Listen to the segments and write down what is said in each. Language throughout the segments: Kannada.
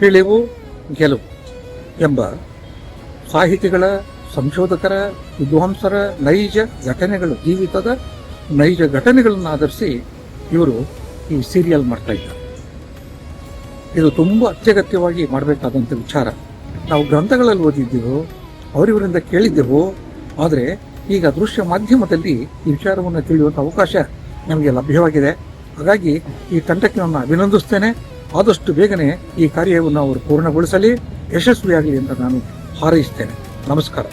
ತಿಳಿವು ಗೆಲುವು ಎಂಬ ಸಾಹಿತಿಗಳ, ಸಂಶೋಧಕರ, ವಿದ್ವಾಂಸರ ನೈಜ ಘಟನೆಗಳು, ಜೀವಿತದ ನೈಜ ಘಟನೆಗಳನ್ನು ಆಧರಿಸಿ ಇವರು ಈ ಸೀರಿಯಲ್ ಮಾಡ್ತಾ ಇದ್ದಾರೆ. ಇದು ತುಂಬ ಅತ್ಯಗತ್ಯವಾಗಿ ಮಾಡಬೇಕಾದಂಥ ವಿಚಾರ. ನಾವು ಗ್ರಂಥಗಳಲ್ಲಿ ಓದಿದ್ದೆವು, ಅವರಿವರಿಂದ ಕೇಳಿದ್ದೆವು, ಆದರೆ ಈಗ ದೃಶ್ಯ ಮಾಧ್ಯಮದಲ್ಲಿ ಈ ವಿಚಾರವನ್ನು ತಿಳಿಯುವಂಥ ಅವಕಾಶ ನಮಗೆ ಲಭ್ಯವಾಗಿದೆ. ಹಾಗಾಗಿ ಈ ತಂಡಕ್ಕೆ ಅಭಿನಂದಿಸ್ತೇನೆ. ಆದಷ್ಟು ಬೇಗನೆ ಈ ಕಾರ್ಯವನ್ನು ಅವರು ಪೂರ್ಣಗೊಳಿಸಲಿ, ಯಶಸ್ವಿಯಾಗಲಿ ಅಂತ ನಾನು ಹಾರೈಸ್ತೇನೆ. ನಮಸ್ಕಾರ.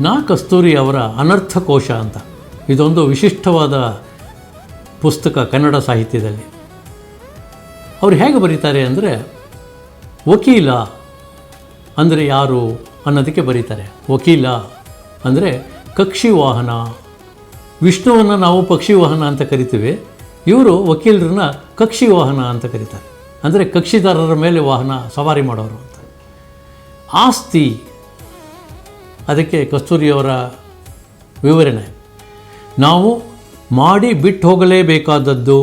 ನಾ ಕಸ್ತೂರಿ ಅವರ ಅನರ್ಥಕೋಶ ಅಂತ. ಇದೊಂದು ವಿಶಿಷ್ಟವಾದ ಪುಸ್ತಕ ಕನ್ನಡ ಸಾಹಿತ್ಯದಲ್ಲಿ. ಅವರು ಹೇಗೆ ಬರೀತಾರೆ ಅಂದರೆ, ವಕೀಲ ಅಂದರೆ ಯಾರು ಅನ್ನೋದಕ್ಕೆ ಬರೀತಾರೆ. ವಕೀಲ ಅಂದರೆ ಕಕ್ಷಿ ವಾಹನ ವಿಷ್ಣುವನ್ನು ನಾವು ಪಕ್ಷಿ ವಾಹನ ಅಂತ ಕರಿತೀವಿ. ಇವರು ವಕೀಲರನ್ನ ಕಕ್ಷಿ ವಾಹನ ಅಂತ ಕರೀತಾರೆ. ಅಂದರೆ ಕಕ್ಷಿದಾರರ ಮೇಲೆ ವಾಹನ ಸವಾರಿ ಮಾಡೋರು ಅಂತ. ಆಸ್ತಿ, ಅದಕ್ಕೆ ಕಸ್ತೂರಿಯವರ ವಿವರಣೆ. ನಾವು ಮಾಡಿ ಬಿಟ್ಟು ಹೋಗಲೇಬೇಕಾದದ್ದು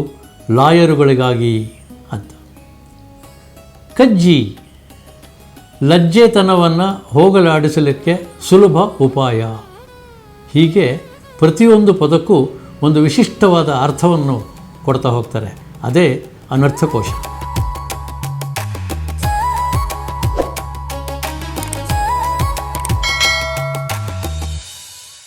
ಲಾಯರುಗಳಿಗಾಗಿ ಅಂತ. ಕಜ್ಜಿ ಲಜ್ಜೆತನವನ್ನು ಹೋಗಲಾಡಿಸಲಿಕ್ಕೆ ಸುಲಭ ಉಪಾಯ. ಹೀಗೆ ಪ್ರತಿಯೊಂದು ಪದಕ್ಕೂ ಒಂದು ವಿಶಿಷ್ಟವಾದ ಅರ್ಥವನ್ನು ಕೊಡ್ತಾ ಹೋಗ್ತಾರೆ. ಅದೇ ಅನರ್ಥಕೋಶ